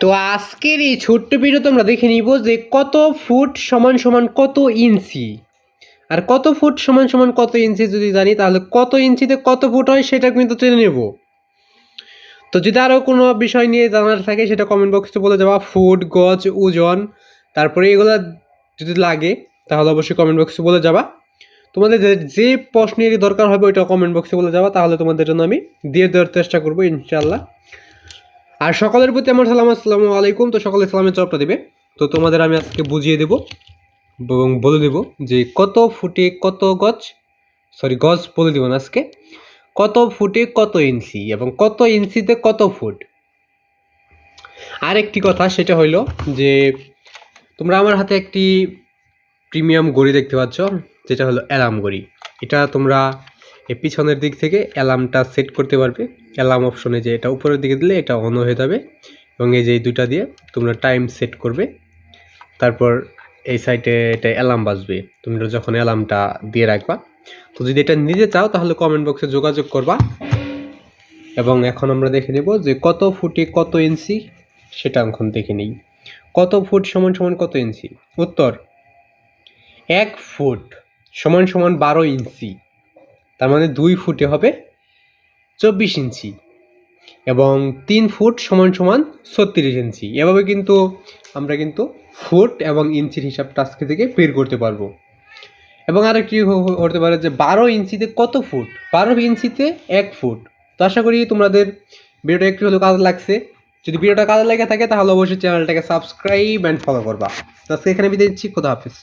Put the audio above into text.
তো আজকের এই ছোট্ট ভিডিও তোমরা দেখে নিব যে কত ফুট সমান সমান কত ইঞ্চি। আর কত ফুট সমান সমান কত ইঞ্চি যদি জানি, তাহলে কত ইঞ্চিতে কত ফুট হয় সেটা কিন্তু জেনে নেব। তো যদি আরও কোনো বিষয় নিয়ে জানার থাকে, সেটা কমেন্ট বক্সে বলে যাওয়া ফুট, গজ, ওজন, তারপরে এগুলো যদি লাগে, তাহলে অবশ্যই কমেন্ট বক্সে বলে যাবা। তোমাদের যে প্রশ্নেরই দরকার হবে, ওইটা কমেন্ট বক্সে বলে যাবা। তাহলে তোমাদের জন্য আমি দিয়ে দেওয়ার চেষ্টা করব ইনশাল্লাহ আর সকলের প্রতি আমার সালাম, আসসালামু আলাইকুম। তো সকলে সালামের জবাবটা দেবে। তো তোমাদের আমি আজকে বুঝিয়ে দেব এবং বলে দেব যে কত ফুটে কত গজ সরি গজ বলে দেব আজকে। কত ফুটে কত ইঞ্চি এবং কত ইঞ্চিতে কত ফুট? আর একটি কথা, সেটা হইল যে তোমরা আমার হাতে একটি প্রিমিয়াম ঘড়ি দেখতে পাচ্ছ, যেটা হলো অ্যালার্ম ঘড়ি। এটা তোমরা এই পিছনের দিক থেকে অ্যালার্মটা সেট করতে পারবে। অ্যালার্ম অপশনে যে এটা উপরের দিকে দিলে এটা অন হয়ে যাবে এবং এই যে এই দুইটা দিয়ে তোমরা টাইম সেট করবে। তারপর এই সাইটে এটা অ্যালার্ম বাজবে। তুমি যখন অ্যালার্মটা দিয়ে রাখবা, তো যদি এটা নিজে চাও তাহলে কমেন্ট বক্সে যোগাযোগ করবা। এবং এখন আমরা দেখে নেব যে কত ফুটে কত ইঞ্চি, সেটা এখন দেখে নিই। কত ফুট সমান সমান কত ইঞ্চি? উত্তর, এক ফুট সমান সমান বারো ইঞ্চি। তার মানে দুই ফুটে হবে চব্বিশ ইঞ্চি এবং তিন ফুট সমান সমান ছত্রিশ ইঞ্চি। এভাবে কিন্তু আমরা কিন্তু ফুট এবং ইঞ্চির হিসাবটা আজকে থেকে বের করতে পারব। এবং আরেকটি হতে পারে যে বারো ইঞ্চিতে কত ফুট? বারো ইঞ্চিতে এক ফুট। তো আশা করি তোমাদের ভিডিওটা একটু হলেও কাজে লাগছে। যদি ভিডিওটা কাজে লেগে থাকে তাহলে অবশ্যই চ্যানেলটাকে সাবস্ক্রাইব অ্যান্ড ফলো করবা। তো আজকে এখানে বিদায় দিচ্ছি খোদা হাফিজ।